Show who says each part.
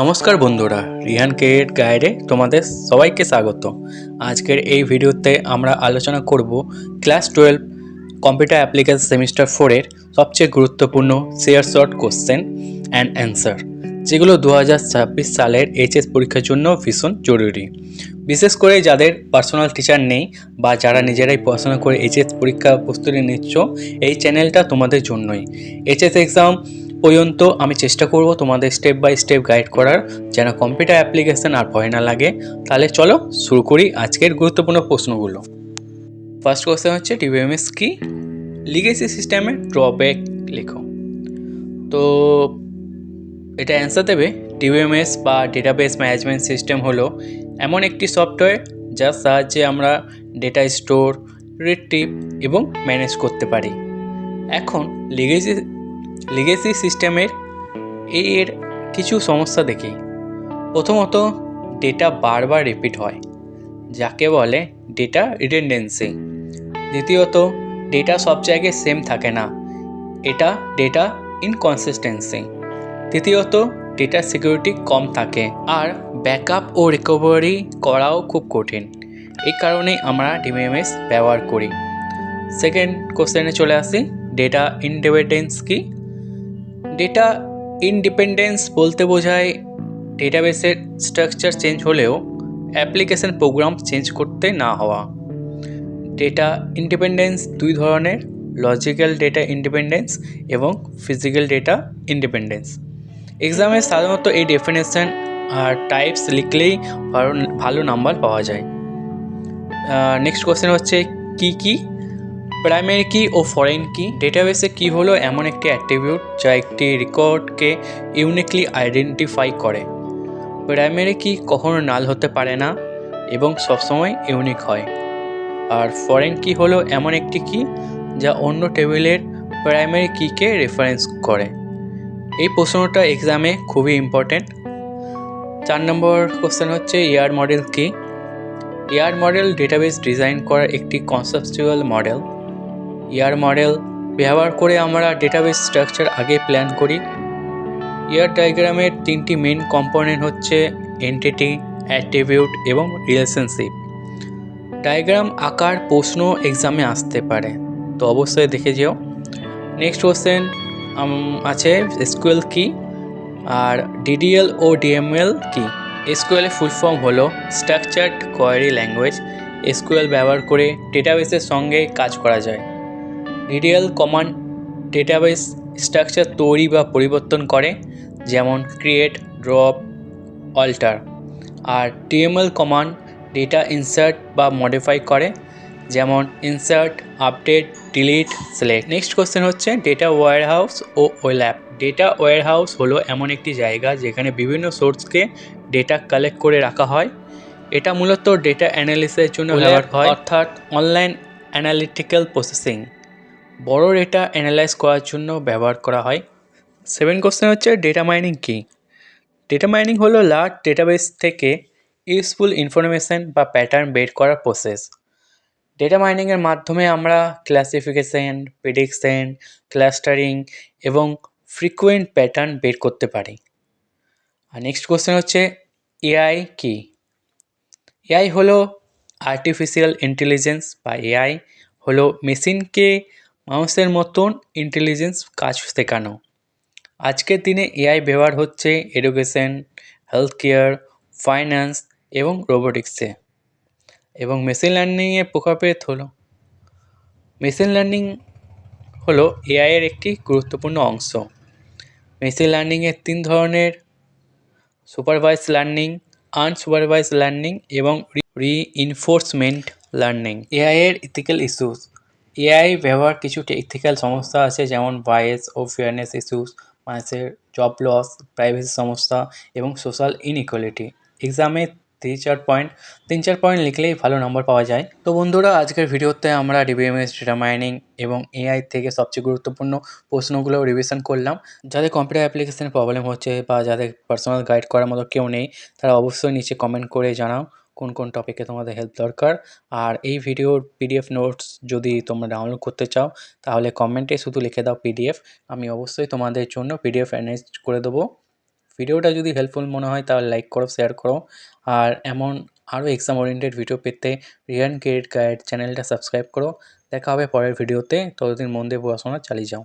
Speaker 1: নমস্কার বন্ধুরা, রিহান কেরিয়ার গাইডে তোমাদের সবাইকে স্বাগত। আজকের এই ভিডিওতে আমরা আলোচনা করব class twelve computer application semester ফোরের সবচেয়ে গুরুত্বপূর্ণ sure short question and answer, যেগুলো দু হাজার ছাব্বিশ সালের এইচএস পরীক্ষার জন্য ভীষণ জরুরি। বিশেষ করে যাদের পার্সোনাল টিচার নেই বা যারা নিজেরাই পড়াশোনা করে এইচএস পরীক্ষা প্রস্তুতি নিচ্ছ, এই চ্যানেলটা তোমাদের জন্যই। এইচএস এক্সাম পর্যন্ত আমি চেষ্টা করব তোমাদের স্টেপ বাই স্টেপ গাইড করার, যেন কম্পিউটার অ্যাপ্লিকেশন আর ভয় না লাগে। তাহলে চলো শুরু করি আজকের গুরুত্বপূর্ণ প্রশ্নগুলো। ফার্স্ট কোশ্চেন হচ্ছে ডিবিএমএস কি? লিগেসি সিস্টেমে ড্রব্যাক লেখো। তো এটা অ্যান্সার দেবে ডিবিএমএস বা ডেটাবেস ম্যানেজমেন্ট সিস্টেম হলো এমন একটি সফটওয়্যার যার সাহায্যে আমরা ডেটা স্টোর রিট্রিভ এবং ম্যানেজ করতে পারি। এখন লিগেসি লিগেসি সিস্টেমের এর কিছু সমস্যা দেখি। প্রথমত ডেটা বারবার রিপিট হয়, যাকে বলে ডেটা রিডেন্ডেন্সি দ্বিতীয়ত ডেটা সব জায়গায় সেম থাকে না, এটা ডেটা ইনকনসিস্টেন্সি তৃতীয়ত ডেটা সিকিউরিটি কম থাকে, আর ব্যাকআপ ও রিকভারি করাও খুব কঠিন। এই কারণেই আমরা ডিএমএস ব্যবহার করি। সেকেন্ড কোশ্চেনে চলে আসি ডেটা ইন্ডিপেন্ডেন্স কি? ডেটা ইনডিপেন্ডেন্স বলতে বোঝায় ডেটাবেসের স্ট্রাকচার চেঞ্জ হলেও অ্যাপ্লিকেশন প্রোগ্রাম চেঞ্জ করতে না হওয়া। ডেটা ইন্ডিপেন্ডেন্স দুই ধরনের লজিক্যাল ডেটা ইন্ডিপেন্ডেন্স এবং ফিজিক্যাল ডেটা ইন্ডিপেন্ডেন্স এক্সামে সাধারণত এই ডেফিনেশন আর টাইপস লিখলেই ভালো ভালো নাম্বার পাওয়া যায়। নেক্সট কোশ্চেন হচ্ছে কি কি প্রাইমারি কি ও ফরেন কি? ডেটাবেসে কি হলো এমন একটি অ্যাট্রিবিউট যা একটি রেকর্ডকে ইউনিকলি আইডেন্টিফাই করে? প্রাইমারি কি কখনো নাল হতে পারে না এবং সবসময় ইউনিক হয়? আর ফরেন কি হলো এমন একটি কি যা অন্য টেবিলের প্রাইমারি কিকে রেফারেন্স করে? এই প্রশ্নটা এক্সামে খুবই ইম্পর্টেন্ট। চার নম্বর কোশ্চেন হচ্ছে ইয়ার মডেল কি? ইয়ার মডেল ডেটাবেস ডিজাইন করার একটি কনসেপচুয়াল মডেল। ইয়ার মডেল। ব্যবহার করে আমরা ডেটাবেস স্ট্রাকচার আগে প্ল্যান করি। ইয়ার ডায়াগ্রামের তিনটি মেন কম্পোনেন্ট হচ্ছে এন্টিটি অ্যাট্রিবিউট এবং রিলেশনশিপ ডায়াগ্রাম আকার, প্রশ্ন এক্সামে আসতে পারে। তো অবশ্যই দেখে যেও। নেক্সট কোশ্চেন আছে এসকিউএল কি? আর ডিডিএল ও ডিএমএল কি? এসকিউএল ফুল ফর্ম হলো স্ট্রাকচার্ড কোয়ারি ল্যাঙ্গুয়েজ এসকিউএল ব্যবহার করে ডেটাবেসের সঙ্গে কাজ করা যায়। ডিডিএল কমান্ড ডেটাবেস স্ট্রাকচার তৈরি বা পরিবর্তন করে যেমন ক্রিয়েট ড্রপ অল্টার। আর টিএমএল কমান্ড ডেটা ইনসার্ট বা মডিফাই করে যেমন insert update delete select. Next question হচ্ছে ডেটা ওয়্যার হাউস ও ওয়েল্যাপ ডেটা ওয়্যার হাউস হলো এমন একটি জায়গা যেখানে বিভিন্ন সোর্সকে ডেটা কালেক্ট করে রাখা হয়। এটা মূলত ডেটা অ্যানালিসের জন্য ব্যবহার হয়। অর্থাৎ অনলাইন অ্যানালিটিক্যাল প্রসেসিং। বড় ডেটা অ্যানালাইজ করার জন্য ব্যবহার করা হয়। সেভেন কোশ্চেন হচ্ছে ডেটা মাইনিং কী? ডেটা মাইনিং হলো লার্জ ডেটাবেস থেকে ইউজফুল ইনফরমেশান বা প্যাটার্ন বের করার প্রসেস ডেটা মাইনিংয়ের মাধ্যমে আমরা ক্লাসিফিকেশন প্রেডিকশন ক্লাস্টারিং এবং ফ্রিকুয়েন্ট প্যাটার্ন বের করতে পারি। আর নেক্সট কোশ্চেন হচ্ছে এআই কি? এআই হলো আর্টিফিশিয়াল ইন্টেলিজেন্স বা এআই হলো মেশিনকে মানুষের মতন ইন্টেলিজেন্স কাজ শেখানো। আজকের দিনে এআই ব্যবহার হচ্ছে এডুকেশন হেলথ কেয়ার ফাইন্যান্স এবং রোবোটিক্সে এবং মেশিন লার্নিংয়ের প্রকারভেদ হলো মেশিন লার্নিং হলো এআইয়ের একটি গুরুত্বপূর্ণ অংশ। মেশিন লার্নিংয়ের তিন ধরনের সুপারভাইজ লার্নিং আনসুপারভাইজ লার্নিং এবং রি রিইনফোর্সমেন্ট লার্নিং এআইয়ের ইথিক্যাল ইস্যুস এআই ব্যবহার কিছু টেকনিক্যাল সমস্যা আছে, যেমন বায়েস ও ফেয়ারনেস ইস্যুস মানুষের জব লস প্রাইভেসি সমস্যা এবং সোশ্যাল ইনইকুয়ালিটি এক্সামে তিন চার পয়েন্ট তিন চার পয়েন্ট লিখলেই ভালো নম্বর পাওয়া যায়। তো বন্ধুরা, আজকের ভিডিওতে আমরা ডিবিএমএস ডেটা মাইনিং এবং এআই থেকে সবচেয়ে গুরুত্বপূর্ণ প্রশ্নগুলো রিভিশন করলাম। যাদের কম্পিউটার অ্যাপ্লিকেশানে প্রবলেম হচ্ছে বা যাদের পার্সোনাল গাইড করার মতো কেউ নেই, তারা অবশ্যই নিচে কমেন্ট করে জানাও। কোন কোন টপিকে তোমাদের হেল্প দরকার। আর এই ভিডিওর পিডিএফ নোটস যদি তোমরা ডাউনলোড করতে চাও, তাহলে কমেন্টে শুধু লিখে দাও পিডিএফ আমি অবশ্যই তোমাদের জন্য পিডিএফ অ্যারেঞ্জ করে দেবো। ভিডিওটা যদি হেল্পফুল মনে হয়, তাহলে লাইক করো শেয়ার করো। আর এমন আরও এক্সাম ওরিয়েন্টেড ভিডিও পেতে রিয়ান ক্রেডিট গাইড চ্যানেলটা সাবস্ক্রাইব করো। দেখা হবে পরের ভিডিওতে ততদিন মন দিয়ে পড়াশোনা চালিয়ে যাও।